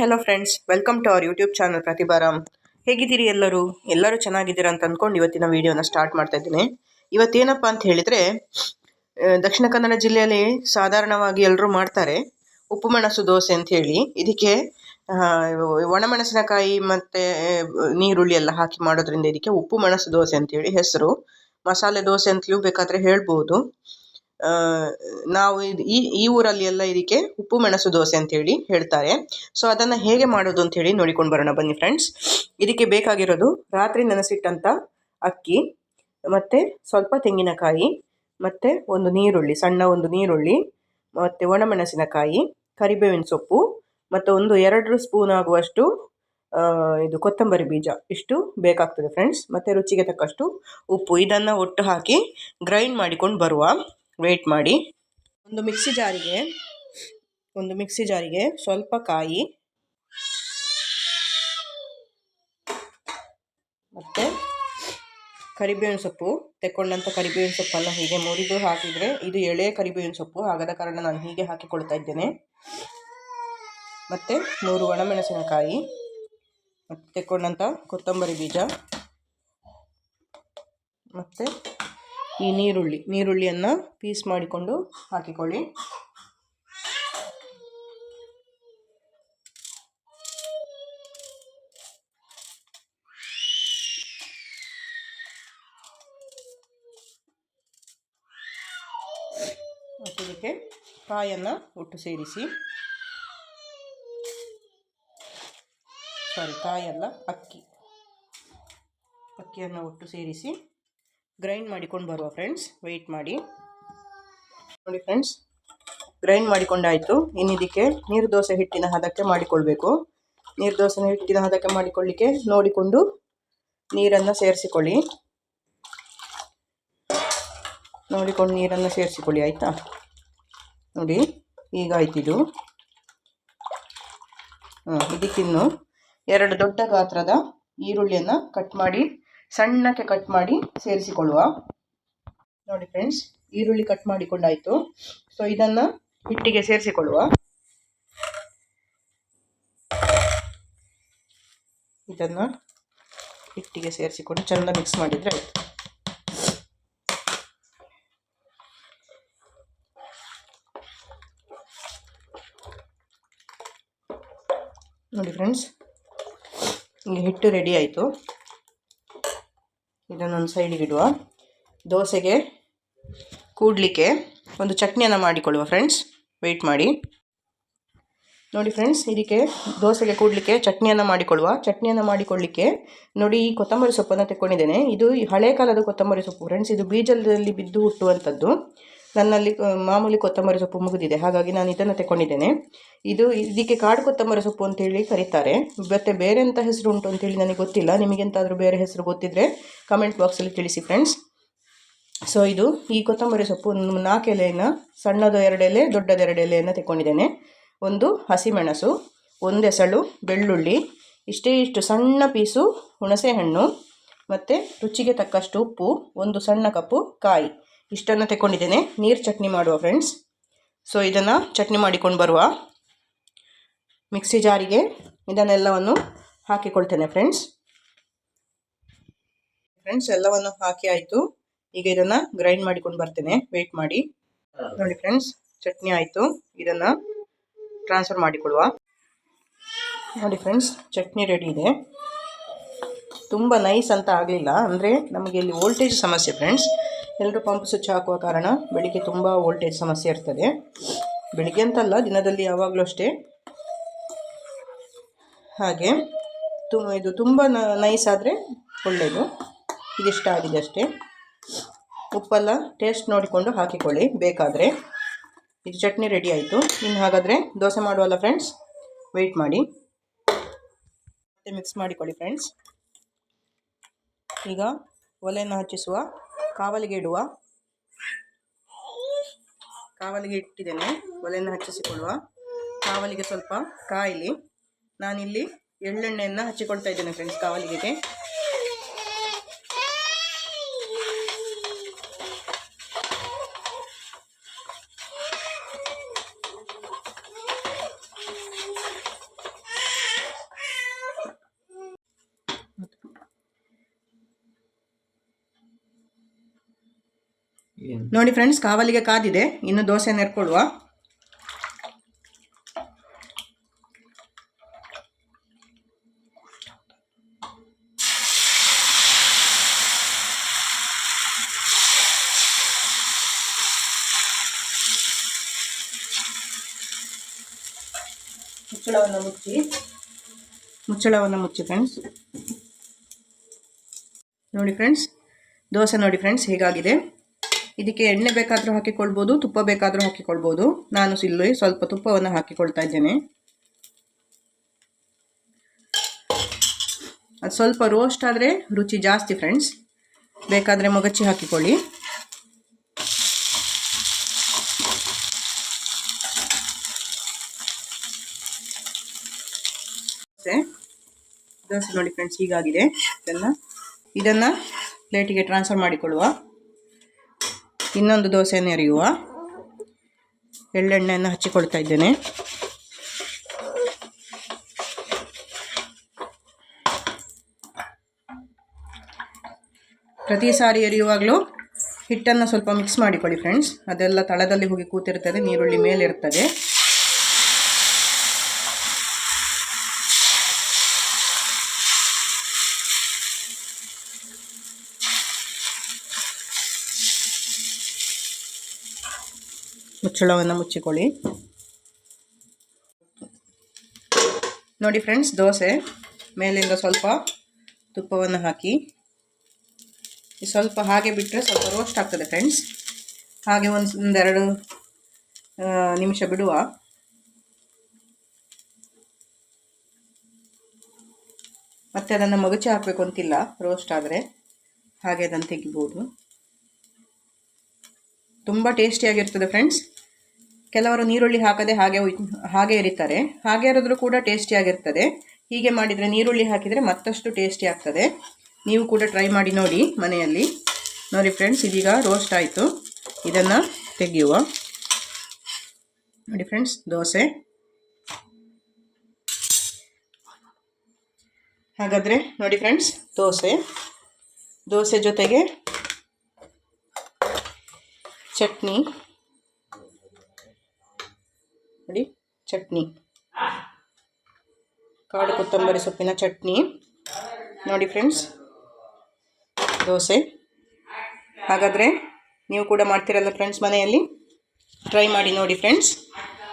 Hello friends welcome to our YouTube channel Prathibha Ram ಹೇಗಿದ್ದೀರಿ ಎಲ್ಲರೂ? ಎಲ್ಲರೂ ಚೆನ್ನಾಗಿದ್ದೀರಾ ಅಂತ ಅಂದ್ಕೊಂಡು ಇವತ್ತಿನ ವಿಡಿಯೋನ ಸ್ಟಾರ್ಟ್ ಮಾಡ್ತಾ ಇದ್ದೀನಿ. ಇವತ್ತೇನಪ್ಪ ಅಂತ ಹೇಳಿದರೆ ದಕ್ಷಿಣ ಕನ್ನಡ ಜಿಲ್ಲೆಯಲ್ಲಿ ಸಾಧಾರಣವಾಗಿ ಎಲ್ಲರೂ ಮಾಡ್ತಾರೆ ಉಪ್ಪು ಮೆಣಸು ದೋಸೆ ಅಂತ ಹೇಳಿ. ಇದಕ್ಕೆ ಒಣಮೆಣಸಿನಕಾಯಿ ಮತ್ತು ನೀರುಳ್ಳಿ ಎಲ್ಲ ಹಾಕಿ ಮಾಡೋದ್ರಿಂದ ಇದಕ್ಕೆ ಉಪ್ಪು ಮೆಣಸು ದೋಸೆ ಅಂತೇಳಿ ಹೆಸರು. ಮಸಾಲೆ ದೋಸೆ ಅಂತಲೂ ಬೇಕಾದರೆ ಹೇಳ್ಬೋದು. ನಾವು ಈ ಈ ಊರಲ್ಲಿ ಎಲ್ಲ ಇದಕ್ಕೆ ಉಪ್ಪು ಮೆಣಸು ದೋಸೆ ಅಂತೇಳಿ ಹೇಳ್ತಾರೆ. ಸೊ ಅದನ್ನು ಹೇಗೆ ಮಾಡೋದು ಅಂತೇಳಿ ನೋಡಿಕೊಂಡು ಬರೋಣ ಬನ್ನಿ ಫ್ರೆಂಡ್ಸ್ ಇದಕ್ಕೆ ಬೇಕಾಗಿರೋದು ರಾತ್ರಿ ನೆನೆಸಿಟ್ಟಂಥ ಅಕ್ಕಿ, ಮತ್ತು ಸ್ವಲ್ಪ ತೆಂಗಿನಕಾಯಿ, ಮತ್ತು ಒಂದು ನೀರುಳ್ಳಿ, ಸಣ್ಣ ಒಂದು ನೀರುಳ್ಳಿ, ಮತ್ತು ಒಣಮೆಣಸಿನಕಾಯಿ, ಕರಿಬೇವಿನ ಸೊಪ್ಪು, ಮತ್ತು ಒಂದು ಎರಡು ಸ್ಪೂನ್ ಆಗುವಷ್ಟು ಇದು ಕೊತ್ತಂಬರಿ ಬೀಜ. ಇಷ್ಟು ಬೇಕಾಗ್ತದೆ ಫ್ರೆಂಡ್ಸ್ ಮತ್ತು ರುಚಿಗೆ ತಕ್ಕಷ್ಟು ಉಪ್ಪು. ಇದನ್ನು ಒಟ್ಟು ಹಾಕಿ ಗ್ರೈಂಡ್ ಮಾಡಿಕೊಂಡು ಬರುವ. ವೆಯ್ಟ್ ಮಾಡಿ. ಒಂದು ಮಿಕ್ಸಿ ಜಾರಿಗೆ, ಒಂದು ಮಿಕ್ಸಿ ಜಾರಿಗೆ ಸ್ವಲ್ಪ ಕಾಯಿ ಮತ್ತು ಕರಿಬೇವಿನ ಸೊಪ್ಪು, ತೆಕ್ಕೊಂಡಂಥ ಕರಿಬೇವಿನ ಸೊಪ್ಪನ್ನು ಹೀಗೆ ಮುರಿದು ಹಾಕಿದರೆ ಇದು ಎಳೆ ಕರಿಬೇವಿನ ಸೊಪ್ಪು. ಆಗದ ಕಾರಣ ನಾನು ಹೀಗೆ ಹಾಕಿಕೊಳ್ತಾ ಇದ್ದೇನೆ. ಮತ್ತು ಮೂರು ಒಣಮೆಣಸಿನಕಾಯಿ, ಮತ್ತು ತೆಕ್ಕೊಂಡಂಥ ಕೊತ್ತಂಬರಿ ಬೀಜ, ಮತ್ತು ಈ ನೀರುಳ್ಳಿ, ನೀರುಳ್ಳಿಯನ್ನು ಪೀಸ್ ಮಾಡಿಕೊಂಡು ಹಾಕಿಕೊಳ್ಳಿ. ಅದಕ್ಕೆ ಕಾಯನ್ನು ಒಟ್ಟು ಸೇರಿಸಿ. ಸಾರಿ ಕಾಯಲ್ಲ ಅಕ್ಕಿ. ಅಕ್ಕಿಯನ್ನು ಒಟ್ಟು ಸೇರಿಸಿ. ಗ್ರೈಂಡ್ ಮಾಡಿಕೊಂಡು ಬರುವ ಫ್ರೆಂಡ್ಸ್ ವೆಯ್ಟ್ ಮಾಡಿ. ನೋಡಿ ಫ್ರೆಂಡ್ಸ್ ಗ್ರೈಂಡ್ ಮಾಡಿಕೊಂಡಾಯಿತು ಇನ್ನಿದಕ್ಕೆ ನೀರು ದೋಸೆ ಹಿಟ್ಟಿನ ಹದಕ್ಕೆ ಮಾಡಿಕೊಳ್ಬೇಕು. ನೀರು ದೋಸೆ ಹಿಟ್ಟಿನ ಹದಕ್ಕೆ ಮಾಡಿಕೊಳ್ಳಿಕ್ಕೆ ನೋಡಿಕೊಂಡು ನೀರನ್ನು ಸೇರಿಸಿಕೊಳ್ಳಿ. ನೋಡಿಕೊಂಡು ನೀರನ್ನು ಸೇರಿಸಿಕೊಳ್ಳಿ, ಆಯಿತಾ? ನೋಡಿ, ಈಗ ಆಯ್ತಿದು ಹಾಂ ಇದಕ್ಕಿನ್ನು ಎರಡು ದೊಡ್ಡ ಗಾತ್ರದ ಈರುಳ್ಳಿಯನ್ನು ಕಟ್ ಮಾಡಿ ಸಣ್ಣಕ್ಕೆ ಕಟ್ ಮಾಡಿ ಸೇರಿಸಿಕೊಳ್ಳುವ. ನೋಡಿ ಫ್ರೆಂಡ್ಸ್ ಈರುಳ್ಳಿ ಕಟ್ ಮಾಡಿಕೊಂಡಾಯಿತು. ಸೊ ಇದನ್ನು ಹಿಟ್ಟಿಗೆ ಸೇರಿಸಿಕೊಳ್ಳುವ. ಇದನ್ನು ಹಿಟ್ಟಿಗೆ ಸೇರಿಸಿಕೊಂಡು ಚೆಂದ ಮಿಕ್ಸ್ ಮಾಡಿದರೆ ಆಯಿತು. ನೋಡಿ ಫ್ರೆಂಡ್ಸ್ ಈಗ ಹಿಟ್ಟು ರೆಡಿ ಆಯಿತು. ಇದನ್ನೊಂದು ಸೈಡಿಗೆ ಇಡುವ. ದೋಸೆಗೆ ಕೂಡಲಿಕ್ಕೆ ಒಂದು ಚಟ್ನಿಯನ್ನು ಮಾಡಿಕೊಳ್ಳುವ ಫ್ರೆಂಡ್ಸ್ ವೆಯ್ಟ್ ಮಾಡಿ. ನೋಡಿ ಫ್ರೆಂಡ್ಸ್ ಇದಕ್ಕೆ ದೋಸೆಗೆ ಕೂಡಲಿಕ್ಕೆ ಚಟ್ನಿಯನ್ನು ಮಾಡಿಕೊಳ್ಳುವ. ಚಟ್ನಿಯನ್ನು ಮಾಡಿಕೊಳ್ಳಿಕ್ಕೆ ನೋಡಿ ಈ ಕೊತ್ತಂಬರಿ ಸೊಪ್ಪನ್ನು ತೆಕ್ಕೊಂಡಿದ್ದೇನೆ. ಇದು ಹಳೆ ಕಾಲದ ಕೊತ್ತಂಬರಿ ಸೊಪ್ಪು. ಫ್ರೆಂಡ್ಸ್ ಇದು ಬೀಜದಲ್ಲಿ ಬಿದ್ದು ಹುಟ್ಟುವಂಥದ್ದು ನನ್ನಲ್ಲಿ ಮಾಮೂಲಿ ಕೊತ್ತಂಬರಿ ಸೊಪ್ಪು ಮುಗಿದಿದೆ. ಹಾಗಾಗಿ ನಾನು ಇದನ್ನು ತಗೊಂಡಿದ್ದೇನೆ ಇದು ಇದಕ್ಕೆ ಕಾಡು ಕೊತ್ತಂಬರಿ ಸೊಪ್ಪು ಅಂತೇಳಿ ಕರೀತಾರೆ. ಮತ್ತು ಬೇರೆ ಎಂಥ ಹೆಸರು ಉಂಟು ಅಂತೇಳಿ ನನಗೆ ಗೊತ್ತಿಲ್ಲ. ನಿಮಗೆಂತಾದರೂ ಬೇರೆ ಹೆಸರು ಗೊತ್ತಿದ್ದರೆ ಕಮೆಂಟ್ ಬಾಕ್ಸಲ್ಲಿ ತಿಳಿಸಿ ಫ್ರೆಂಡ್ಸ್ ಸೊ ಇದು ಈ ಕೊತ್ತಂಬರಿ ಸೊಪ್ಪು ನಾಲ್ಕು ಎಲೆಯನ್ನು ಸಣ್ಣದು ಎರಡೆಲೆ, ದೊಡ್ಡದು ಎರಡು ಎಲೆಯನ್ನು ತೆಕ್ಕೊಂಡಿದ್ದೇನೆ. ಒಂದು ಹಸಿಮೆಣಸು ಒಂದೆಸಳು ಬೆಳ್ಳುಳ್ಳಿ, ಇಷ್ಟೇ ಇಷ್ಟು ಸಣ್ಣ ಪೀಸು ಹುಣಸೆಹಣ್ಣು, ಮತ್ತು ರುಚಿಗೆ ತಕ್ಕಷ್ಟು ಉಪ್ಪು, ಒಂದು ಸಣ್ಣ ಕಪ್ಪು ಕಾಯಿ. ಇಷ್ಟನ್ನು ತೆಕ್ಕೊಂಡಿದ್ದೇನೆ. ನೀರು ಚಟ್ನಿ ಮಾಡುವ ಫ್ರೆಂಡ್ಸ್ ಸೊ ಇದನ್ನು ಚಟ್ನಿ ಮಾಡಿಕೊಂಡು ಬರುವ ಮಿಕ್ಸಿ ಜಾರಿಗೆ ಇದನ್ನೆಲ್ಲವನ್ನು ಹಾಕಿಕೊಳ್ತೇನೆ ಫ್ರೆಂಡ್ಸ್ ಫ್ರೆಂಡ್ಸ್ ಎಲ್ಲವನ್ನು ಹಾಕಿ ಆಯಿತು. ಈಗ ಇದನ್ನು ಗ್ರೈಂಡ್ ಮಾಡಿಕೊಂಡು ಬರ್ತೇನೆ. ವೆಯ್ಟ್ ಮಾಡಿ. ನೋಡಿ ಫ್ರೆಂಡ್ಸ್ ಚಟ್ನಿ ಆಯಿತು. ಇದನ್ನು ಟ್ರಾನ್ಸ್ಫರ್ ಮಾಡಿಕೊಳ್ಳುವ ನೋಡಿ ಫ್ರೆಂಡ್ಸ್ ಚಟ್ನಿ ರೆಡಿ ಇದೆ. ತುಂಬ ನೈಸ್ ಅಂತ ಆಗಲಿಲ್ಲ. ಅಂದರೆ ನಮಗೆ ಇಲ್ಲಿ ವೋಲ್ಟೇಜ್ ಸಮಸ್ಯೆ ಫ್ರೆಂಡ್ಸ್ ಎಲ್ಲರೂ ಪಂಪ್ ಸ್ವಿಚ್ ಹಾಕುವ ಕಾರಣ ಬೆಳಿಗ್ಗೆ ತುಂಬ ವೋಲ್ಟೇಜ್ ಸಮಸ್ಯೆ ಇರ್ತದೆ. ಬೆಳಿಗ್ಗೆ ಅಂತಲ್ಲ, ದಿನದಲ್ಲಿ ಯಾವಾಗಲೂ ಅಷ್ಟೇ. ಹಾಗೆ ತು ಇದು ತುಂಬ ನೈಸ್ ಆದರೆ ಒಳ್ಳೆಯದು ಇದಿಷ್ಟ ಆಗಿದೆ ಅಷ್ಟೇ. ಉಪ್ಪೆಲ್ಲ ಟೇಸ್ಟ್ ನೋಡಿಕೊಂಡು ಹಾಕಿಕೊಳ್ಳಿ, ಬೇಕಾದರೆ. ಇದು ಚಟ್ನಿ ರೆಡಿ ಆಯಿತು. ಇನ್ನು ಹಾಗಾದರೆ ದೋಸೆ ಮಾಡುವಲ್ಲ ಫ್ರೆಂಡ್ಸ್ ವೆಯ್ಟ್ ಮಾಡಿ. ಮತ್ತೆ ಮಿಕ್ಸ್ ಮಾಡಿಕೊಳ್ಳಿ ಫ್ರೆಂಡ್ಸ್ ಈಗ ಒಲೆಯನ್ನು ಹಚ್ಚಿಸುವ. ಕಾವಲಿಗೆ ಇಡುವ ಕಾವಲಿಗೆ ಇಟ್ಟಿದ್ದೇನೆ. ಒಲೆಯನ್ನು ಹಚ್ಚಿಸಿಕೊಳ್ಳುವ. ಕಾವಲಿಗೆ ಸ್ವಲ್ಪ ಕಾಯಿಲಿ. ನಾನಿಲ್ಲಿ ಎಳ್ಳೆಣ್ಣೆಯನ್ನು ಹಚ್ಚಿಕೊಳ್ತಾ ಇದ್ದೇನೆ ಫ್ರೆಂಡ್ಸ್ ಕಾವಲಿಗೆ ನೋಡಿ ಫ್ರೆಂಡ್ಸ್ ಕಾವಲಿಗೆ ಕಾದಿದೆ. ಇನ್ನು ದೋಸೆ ನೆರ್ಕೊಳ್ಳುವ ಮುಚ್ಚಳವನ್ನು ಮುಚ್ಚಿ. ಮುಚ್ಚಳವನ್ನು ಮುಚ್ಚಿ ಫ್ರೆಂಡ್ಸ್ ನೋಡಿ ಫ್ರೆಂಡ್ಸ್ ದೋಸೆ ನೋಡಿ ಫ್ರೆಂಡ್ಸ್ ಹೇಗಾಗಿದೆ? ಇದಕ್ಕೆ ಎಣ್ಣೆ ಬೇಕಾದರೂ ಹಾಕಿಕೊಳ್ಬೋದು, ತುಪ್ಪ ಬೇಕಾದರೂ ಹಾಕಿಕೊಳ್ಬೋದು. ನಾನು ಇಲ್ಲಿ ಸ್ವಲ್ಪ ತುಪ್ಪವನ್ನು ಹಾಕಿಕೊಳ್ತಾ ಇದ್ದೇನೆ. ಅದು ಸ್ವಲ್ಪ ರೋಸ್ಟ್ ಆದರೆ ರುಚಿ ಜಾಸ್ತಿ ಫ್ರೆಂಡ್ಸ್ ಬೇಕಾದರೆ ಮೊಗಚ್ಚಿ ಹಾಕಿಕೊಳ್ಳಿ. ದೋಸೆ ನೋಡಿ ಫ್ರೆಂಡ್ಸ್ ಹೀಗಾಗಿದೆ. ಇದನ್ನು ಇದನ್ನು ಪ್ಲೇಟಿಗೆ ಟ್ರಾನ್ಸ್ಫರ್ ಮಾಡಿಕೊಳ್ಳುವ. ಇನ್ನೊಂದು ದೋಸೆಯನ್ನು ಎರೆಯುವ ಎಳ್ಳೆಣ್ಣೆಯನ್ನು ಹಚ್ಚಿಕೊಳ್ತಾ ಇದ್ದೇನೆ. ಪ್ರತಿ ಸಾರಿ ಎರೆಯುವಾಗಲೂ ಹಿಟ್ಟನ್ನು ಸ್ವಲ್ಪ ಮಿಕ್ಸ್ ಮಾಡಿಕೊಳ್ಳಿ ಫ್ರೆಂಡ್ಸ್ ಅದೆಲ್ಲ ತಳದಲ್ಲಿ ಹೋಗಿ ಕೂತಿರ್ತದೆ, ನೀರುಳ್ಳಿ ಮೇಲಿರ್ತದೆ ಮುಚ್ಚಳವನ್ನು ಮುಚ್ಚಿಕೊಳ್ಳಿ. ನೋಡಿ ಫ್ರೆಂಡ್ಸ್, ದೋಸೆ ಮೇಲಿಂದ ಸ್ವಲ್ಪ ತುಪ್ಪವನ್ನು ಹಾಕಿ. ಸ್ವಲ್ಪ ಹಾಗೆ ಬಿಟ್ಟರೆ ಸ್ವಲ್ಪ ರೋಸ್ಟ್ ಆಗ್ತದೆ ಫ್ರೆಂಡ್ಸ್ ಹಾಗೆ ಒಂದು ಒಂದೆರಡು ನಿಮಿಷ ಬಿಡುವ. ಮತ್ತೆ ಅದನ್ನು ಮಗುಚಿ ಹಾಕಬೇಕು ಅಂತಿಲ್ಲ ರೋಸ್ಟ್ ಆದರೆ. ಹಾಗೆ ಅದನ್ನು ತೆಗಿಬೋದು. ತುಂಬ ಟೇಸ್ಟಿಯಾಗಿರ್ತದೆ ಫ್ರೆಂಡ್ಸ್ ಕೆಲವರು ನೀರುಳ್ಳಿ ಹಾಕದೆ ಹಾಗೆ ಹಾಗೆ ಇರಿತಾರೆ ಹಾಗೆ ಇರೋದ್ರೂ ಕೂಡ ಟೇಸ್ಟಿಯಾಗಿರ್ತದೆ ಹೀಗೆ ಮಾಡಿದರೆ ನೀರುಳ್ಳಿ ಹಾಕಿದರೆ ಮತ್ತಷ್ಟು ಟೇಸ್ಟಿ ಆಗ್ತದೆ. ನೀವು ಕೂಡ ಟ್ರೈ ಮಾಡಿ ನೋಡಿ ಮನೆಯಲ್ಲಿ. ನೋಡಿ ಫ್ರೆಂಡ್ಸ್ ಇದೀಗ ರೋಸ್ಟ್ ಆಯಿತು. ಇದನ್ನು ತೆಗೆಯುವ. ನೋಡಿ ಫ್ರೆಂಡ್ಸ್ ದೋಸೆ. ಹಾಗಾದರೆ ನೋಡಿ ಫ್ರೆಂಡ್ಸ್ ದೋಸೆ. ದೋಸೆ ಜೊತೆಗೆ ಚಟ್ನಿ. ನೋಡಿ, ಚಟ್ನಿ. ಕಾಡು ಕೊತ್ತಂಬರಿ ಸೊಪ್ಪಿನ ಚಟ್ನಿ. ನೋಡಿ ಫ್ರೆಂಡ್ಸ್, ದೋಸೆ. ಹಾಗಾದರೆ ನೀವು ಕೂಡ ಮಾಡ್ತೀರಲ್ಲ ಫ್ರೆಂಡ್ಸ್ ಮನೆಯಲ್ಲಿ? ಟ್ರೈ ಮಾಡಿ ನೋಡಿ ಫ್ರೆಂಡ್ಸ್.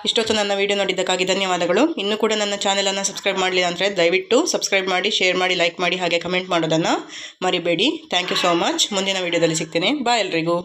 ಇಷ್ಟೊತ್ತು ನನ್ನ ವೀಡಿಯೋ ನೋಡಿದ್ದಕ್ಕಾಗಿ ಧನ್ಯವಾದಗಳು. ಇನ್ನೂ ಕೂಡ ನನ್ನ ಚಾನೆಲನ್ನು ಸಬ್ಸ್ಕ್ರೈಬ್ ಮಾಡಲಿಲ್ಲ ಅಂದರೆ ದಯವಿಟ್ಟು ಸಬ್ಸ್ಕ್ರೈಬ್ ಮಾಡಿ ಶೇರ್ ಮಾಡಿ ಲೈಕ್ ಮಾಡಿ, ಹಾಗೆ ಕಮೆಂಟ್ ಮಾಡೋದನ್ನು ಮರಿಬೇಡಿ. ಥ್ಯಾಂಕ್ ಯು ಸೋ ಮಚ್ ಮುಂದಿನ ವೀಡಿಯೋದಲ್ಲಿ ಸಿಗ್ತೇನೆ. ಬಾಯ್ ಎಲ್ರಿಗೂ.